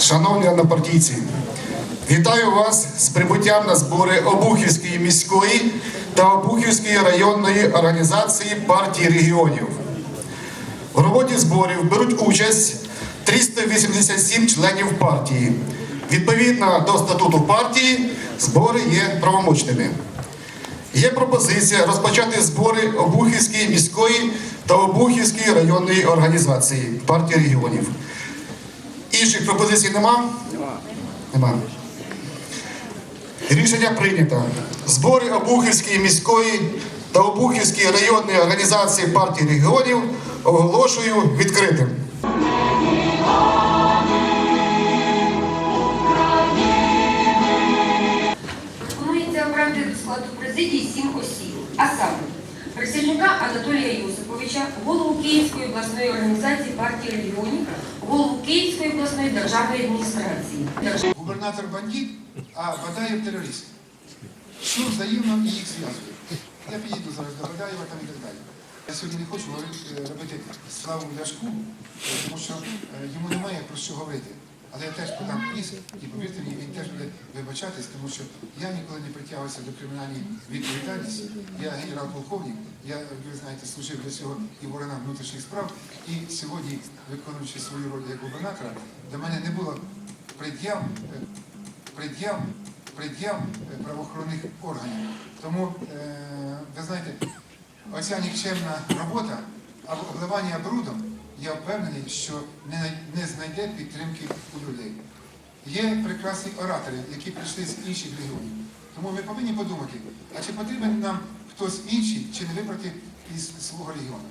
Шановні однопартійці, вітаю вас з прибуттям на збори Обухівської міської та Обухівської районної організації партії регіонів. В роботі зборів беруть участь 387 членів партії. Відповідно до статуту партії, збори є правомочними. Є пропозиція розпочати збори Обухівської міської та Обухівської районної організації партії регіонів. Інших пропозицій нема? Нема. Рішення прийнято. Збори Обухівської міської та Обухівської районної організації партії регіонів оголошую відкритим. Пропонується обрати до складу президії сім осіб, а саме присяжника Анатолія Йосиповича, голову Київської обласної організації партії регіонів, голову Київської обласної державної адміністрації. Губернатор бандит, а Бадаєв терорист. Що взаємно і їх зв'язує? Я підійду зараз до Бадаєва там і так далі. Я сьогодні не хочу е, робити славу Ляшку, е, тому що е, йому немає про що говорити. Але я теж подам іс, і повірте мені, він теж буде вибачатись, тому що я ніколи не притягувався до кримінальної відповідальності. Я генерал-полковник, я, ви знаєте, служив для цього і в внутрішніх справ. І сьогодні, виконуючи свою роль як губернатора, до мене не було пред'яв, пред'яв, пред'яв правоохоронних органів. Тому, е, ви знаєте, оця нікчемна робота обливання брудом, я впевнений, що не, не знайде підтримки у людей. Є прекрасні оратори, які прийшли з інших регіонів. Тому ми повинні подумати, а чи потрібен нам хтось інший, чи не вибрати із свого регіону.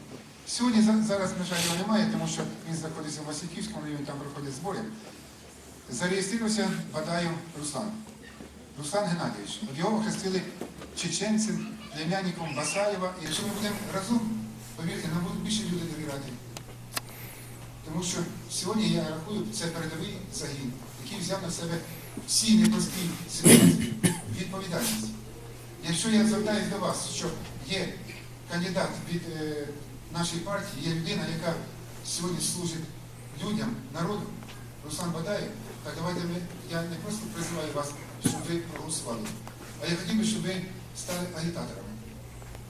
Сьогодні зараз, на жаль, його немає, тому що він знаходиться в Васильківському районі, там проходять збори. Зареєструвався Бадаєв Руслан. Руслан Геннадійович. Його охрестили чеченцем, племянником Басаєва. І якщо ми будемо разом, повірте, що сьогодні я рахую, це передовий загін, який взяв на себе всі непрості ситуації відповідальність. Якщо я звертаюся до вас, що є кандидат від е, нашої партії, є людина, яка сьогодні служить людям, народу, Руслан Бадаєв, так давайте ми, я не просто призиваю вас, щоб ви проголосували, а я хотів би, щоб ви стали агітаторами,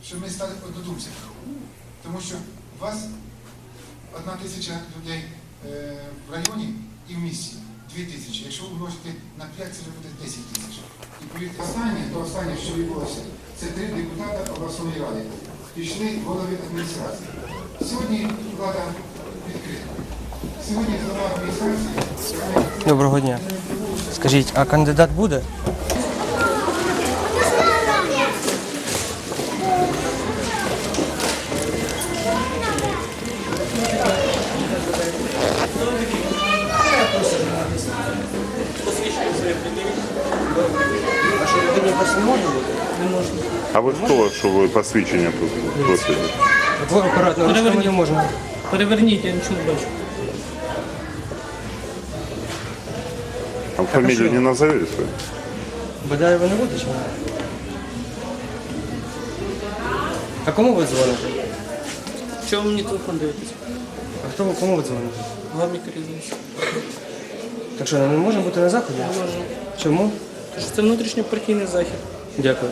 щоб ми стали однодумцями. Тому що вас одна тисяча людей е, в районі і в місті. Дві тисячі. Якщо умножити на 5, це буде 10 тисяч. І повірте, останнє, то останнє, що відбулося, це три депутата обласної ради. Пішли голови адміністрації. Сьогодні влада відкрита. Сьогодні голова адміністрації Доброго дня. Скажіть, а кандидат буде? А що людині просто не може бути? Не може. А ви хто, що ви посвідчення тут просите? Ви акуратно, не можна. Переверніть, я нічого не бачу. А фамілію не назовете? Бадаєва не буде чи ні? А кому ви дзвоните? Чого ви мені телефон дивитесь? А хто ви кому ви дзвоните? Гамі Карізович. Так що, не можемо бути на заході? Може. Чому? Тож це внутрішньопартійний захід. Дякую.